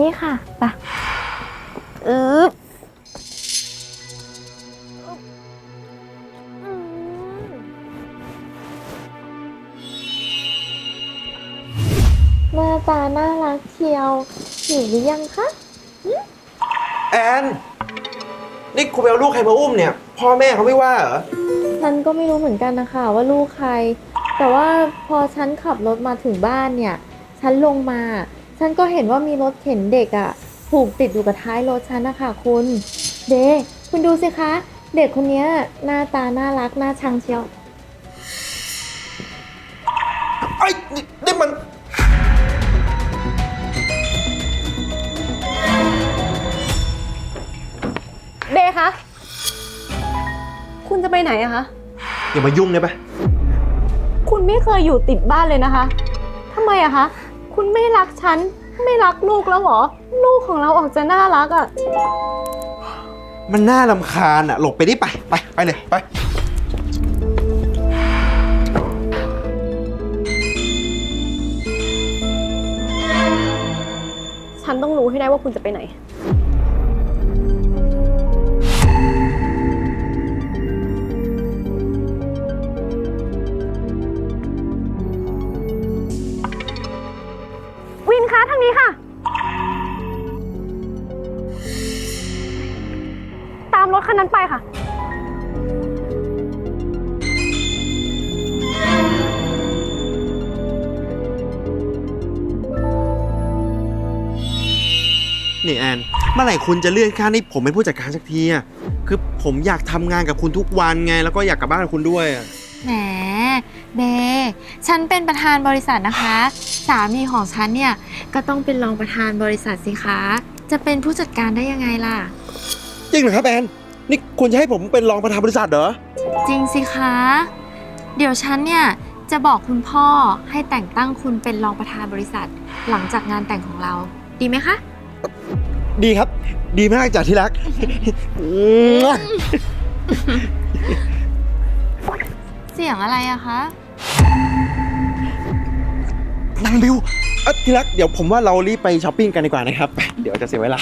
นี่ค่ะไปะอึ๊บอืมหน้าตาน่ารักเชียวหิวหรือยังคะแอน นี่คุณไปเอาลูกใครมาอุ้มเนี่ย พ่อแม่เขาไม่ว่าเหรอ ฉันก็ไม่รู้เหมือนกันนะคะว่าลูกใคร แต่ว่าพอฉันขับรถมาถึงบ้านเนี่ย ฉันลงมา ฉันก็เห็นว่ามีรถเข็นเด็กอะ่ะ ผูกติดอยู่กับท้ายรถฉันนะคะคุณ เดคุณดูสิคะ เด็กคนเนี้ยหน้าตาน่ารักน่าชังเชียวไอ้ยนี่นี่มันเบคะ คุณจะไปไหนอะคะ อย่ามายุ่งได้ปะคุณไม่เคยอยู่ติดบ้านเลยนะคะทำไมอะคะ คุณไม่รักฉัน ไม่รักลูกแล้วเหรอ ลูกของเราออกจะน่ารักอะมันน่าลำคาญอะ หลบไปดิไป ไป ไปเลย ไป ฉันต้องรู้ให้ได้ว่าคุณจะไปไหน นี่แอนเมื่อไหร่คุณจะเลื่อนขั้นให้ผมเป็นผู้จัดการสักทีอะคือผมอยากทำงานกับคุณทุกวันไง แล้วก็อยากกลับบ้านกับคุณด้วยอะแหมเบฉันเป็นประธานบริษัทนะคะ สามีของฉันเนี่ยก็ต้องเป็นรองประธานบริษัทสิคะ จะเป็นผู้จัดการได้ยังไงล่ะ จริงเหรอครับแอนนี่คุณจะให้ผมเป็นรองประธานบริษัทเหรอจริงสิคะ เดี๋ยวฉันเนี่ยจะบอกคุณพ่อให้แต่งตั้งคุณเป็นรองประธานบริษัท หลังจากงานแต่งของเรา ดีไหมคะ ดีครับ ดีมากจากที่รัก เสียงอะไรอะคะ นางบิวเอ้ยที่รัก เดี๋ยวผมว่าเรารีบไปช้อปปิ้งกันดีกว่านะครับ เดี๋ยวจะเสียเวลา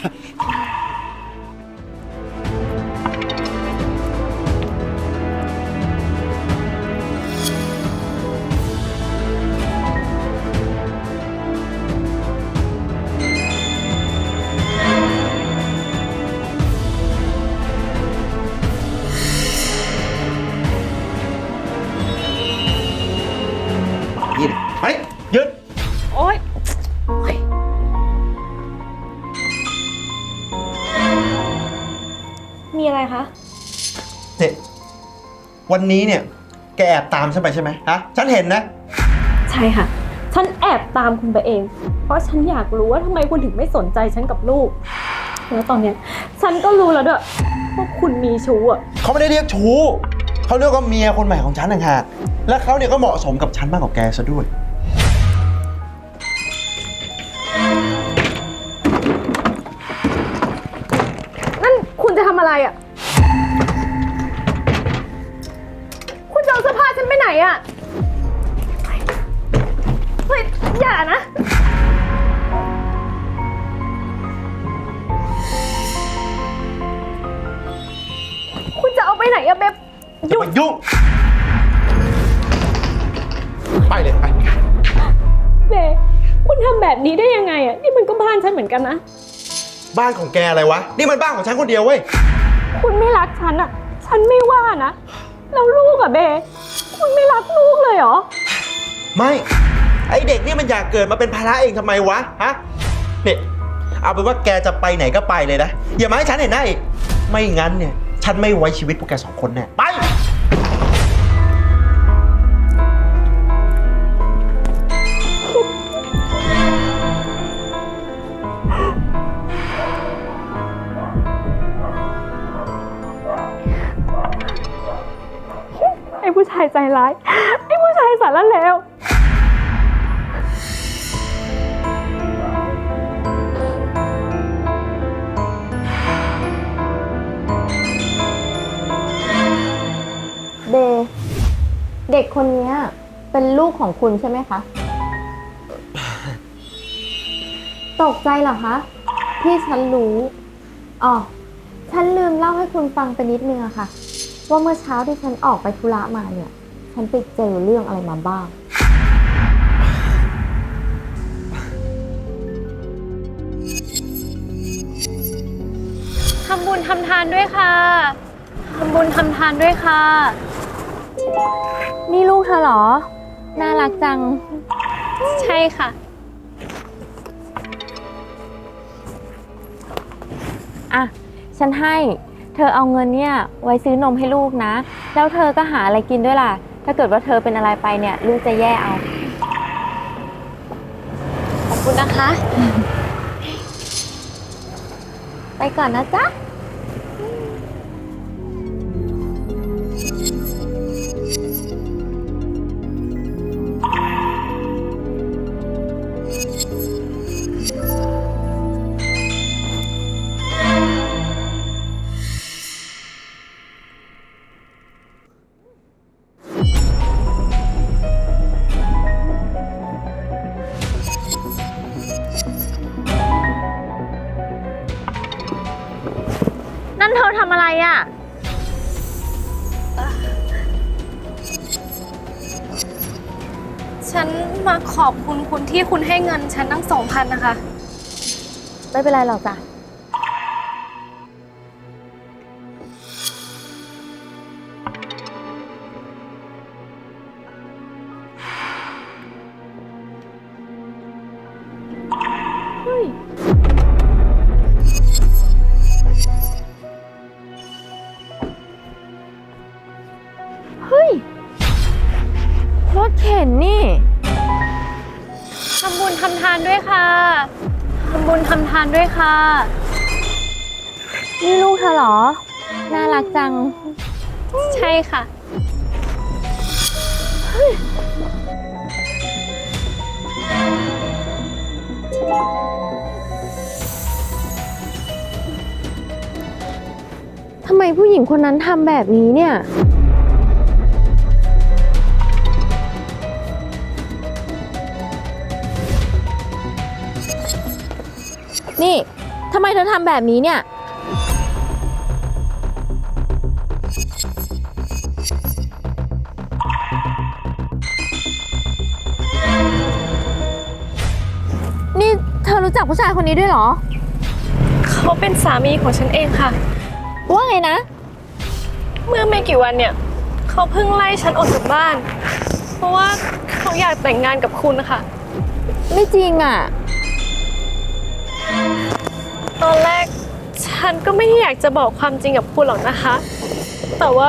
วันนี้เนี่ย แกแอบตามฉันไปใช่ไหมฮะ ฉันเห็นนะ ใช่ค่ะ ฉันแอบตามคุณไปเอง เพราะฉันอยากรู้ว่าทำไมคุณถึงไม่สนใจฉันกับลูก แล้วตอนเนี้ย ฉันก็รู้แล้วด้วยว่าคุณมีชู้อะ เขาไม่ได้เรียกชู้เขาเรียกว่าเมียคนใหม่ของฉันต่างหากและเขาเนี่ยก็เหมาะสมกับฉันมากกว่าแกซะด้วย นไปไหนอะเฮ้ยอย่านะ คุณจะเอาไปไหนอะเบบอย่ามายุ่ง ไปเลยไป เบคุณทำแบบนี้ได้ยังไงอะนี่มันก็บ้านฉันเหมือนกันนะ บ้านของแกอะไรวะ นี่มันบ้านของฉันคนเดียวเว้ย คุณไม่รักฉันอะฉันไม่ว่านะ แล้วลูกอะเบ คุณไม่รักลูกเลยเหรอ ไม่ ไอเด็กนี่มันอยากเกิดมาเป็นภาระเองทำไมวะ ฮะเนี่ยเอาเป็นว่าแกจะไปไหนก็ไปเลยนะ อย่ามาให้ฉันเห็นหน้าอีก ไม่งั้นเนี่ย ฉันไม่ไว้ชีวิตพวกแกสองคนแน่ ไปายใจร้ายไอ้ผู้ชายสารเลวเบเด็กคนนี้เป็นลูกของคุณใช่ไหมคะ ตกใจเหรอคะที่ฉันรู้อ๋อฉันลืมเล่าให้คุณฟังไปนิดนึงอะค่ะ ว่าเมื่อเช้าที่ฉันออกไปธุระมาเนี่ย ฉันไปเจอเรื่องอะไรมาบ้าง ทำบุญทำทานด้วยค่ะ ทำบุญทำทานด้วยค่ะ นี่ลูกเธอเหรอ น่ารักจัง ใช่ค่ะ อะ ฉันให้ เธอเอาเงินเนี่ยไว้ซื้อนมให้ลูกนะ แล้วเธอก็หาอะไรกินด้วยล่ะ ถ้าเกิดว่าเธอเป็นอะไรไปเนี่ยลูกจะแย่เอา ขอบคุณนะคะ ไปก่อนนะจ๊ะ ทำอะไรอะ ฉันมาขอบคุณคุณที่คุณให้เงินฉันตั้งสองพันนะคะ ไม่เป็นไรหรอกจ้ะ ทานด้วยค่ะ นี่ลูกเธอเหรอ น่ารักจัง ใช่ค่ะ ทำไมผู้หญิงคนนั้นทำแบบนี้เนี่ย นี่ทำไมเธอทำแบบนี้เนี่ย นี่เธอรู้จักผู้ชายคนนี้ด้วยเหรอ เขาเป็นสามีของฉันเองค่ะ ว่าไงนะ เมื่อไม่กี่วันเนี่ย เขาเพิ่งไล่ฉันออกจากบ้าน เพราะว่าเขาอยากแต่งงานกับคุณนะคะ ไม่จริงอะ ตอนแรกฉันก็ไม่อยากจะบอกความจริงกับคุณหรอกนะคะ แต่ว่า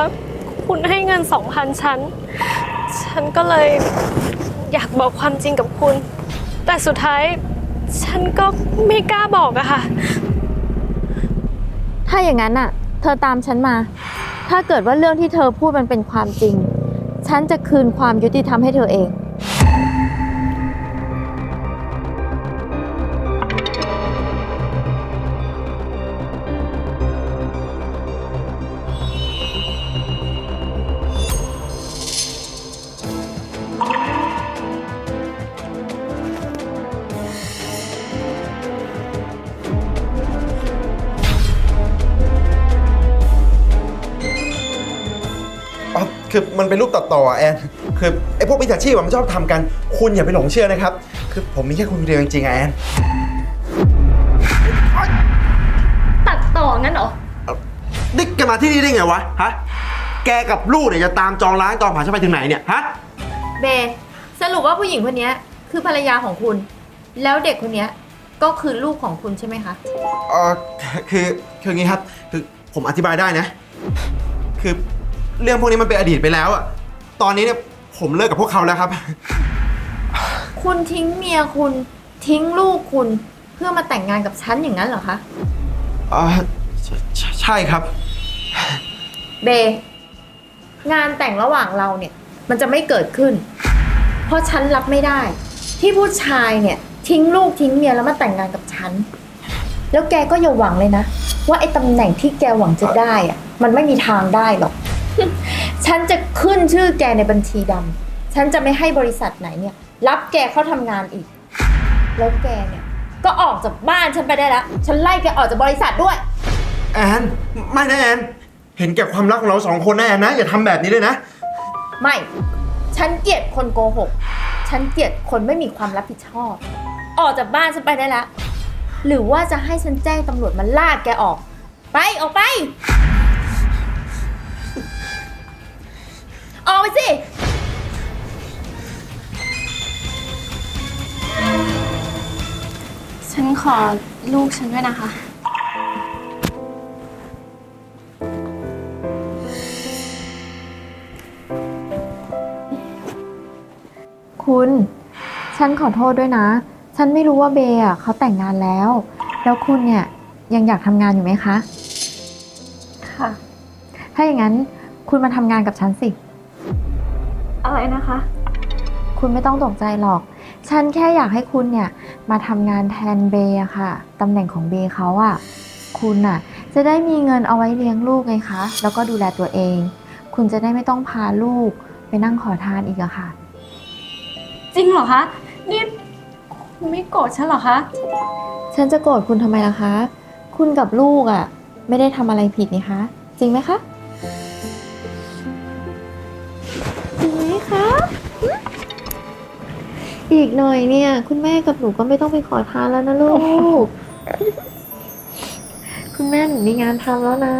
คุณให้เงินสองพันฉัน ฉันก็เลยอยากบอกความจริงกับคุณ แต่สุดท้ายฉันก็ไม่กล้าบอกอะค่ะ ถ้าอย่างนั้นน่ะ เธอตามฉันมา ถ้าเกิดว่าเรื่องที่เธอพูดมันเป็นความจริง ฉันจะคืนความยุติธรรมให้เธอเอง คือมันเป็นรูปตัดต่ออะแอนคือไอ้พวกมิจฉาชีพอะมันชอบทำกัน คุณอย่าไปหลงเชื่อนะครับ คือผมมีแค่คุณคนเดียวจริงๆอะแอนตัดต่องั้นเหรอ นี่แกมาที่นี่ได้ไงวะฮะแกกับลูกเนี่ยจะตามจองร้านจองผ่านฉันไปถึงไหนเนี่ยฮะเบสรุปว่าผู้หญิงคนนี้คือภรรยาของคุณ แล้วเด็กคนนี้ก็คือลูกของคุณใช่ไหมคะ เออคือคืออย่างงี้ครับ คือผมอธิบายได้นะ คือ เรื่องพวกนี้มันเป็นอดีตไปแล้วอะตอนนี้เนี่ยผมเลิกกับพวกเขาแล้วครับ คุณทิ้งเมียคุณทิ้งลูกคุณเพื่อมาแต่งงานกับฉันอย่างนั้นเหรอคะเออใช่ใช่ใช่ครับ เบงานแต่งระหว่างเราเนี่ย มันจะไม่เกิดขึ้น เพราะฉันรับไม่ได้ ที่ผู้ชายเนี่ย ทิ้งลูกทิ้งเมียแล้วมาแต่งงานกับฉัน แล้วแกก็อย่าหวังเลยนะ ว่าไอ้ตำแหน่งที่แกหวังจะได้อะมันไม่มีทางได้หรอก ฉันจะขึ้นชื่อแกในบัญชีดำฉันจะไม่ให้บริษัทไหนเนี่ย รับแกเข้าทำงานอีก แล้วแกเนี่ยก็ออกจากบ้านฉันไปได้แล้ว ฉันไล่แกออกจากบริษัทด้วย แอนไม่นะแอน เห็นแก่ความรักของเราสองคนนะแอนนะ อย่าทำแบบนี้เลยนะ ไม่ ฉันเกลียดคนโกหก ฉันเกลียดคนไม่มีความรับผิดชอบ ออกจากบ้านฉันไปได้แล้ว หรือว่าจะให้ฉันแจ้งตำรวจมาลากแกออก ไปออกไป ออก ไปสิ ฉันขอลูกฉันด้วยนะคะ คุณ ฉันขอโทษด้วยนะ ฉันไม่รู้ว่าเบย์อะเขาแต่งงานแล้ว แล้วคุณเนี่ยยังอยากทำงานอยู่ไหมคะ ค่ะ ถ้าอย่างนั้นคุณมาทำงานกับฉันสิ อะไรนะคะ คุณไม่ต้องตกใจหรอก ฉันแค่อยากให้คุณเนี่ยมาทำงานแทนเบย์อะค่ะตำแหน่งของเบย์เขาอะคุณน่ะจะได้มีเงินเอาไว้เลี้ยงลูกไงคะ แล้วก็ดูแลตัวเอง คุณจะได้ไม่ต้องพาลูกไปนั่งขอทานอีกอะค่ะ จริงเหรอคะ นี่คุณไม่โกรธฉันเหรอคะ ฉันจะโกรธคุณทำไมล่ะคะ คุณกับลูกอะไม่ได้ทำอะไรผิดนี่คะ จริงไหมคะ คะหึอีกหน่อยเนี่ย คุณแม่กับหนูก็ไม่ต้องไปขอทานแล้วนะลูก คุณแม่หนูมีงานทำแล้วนะ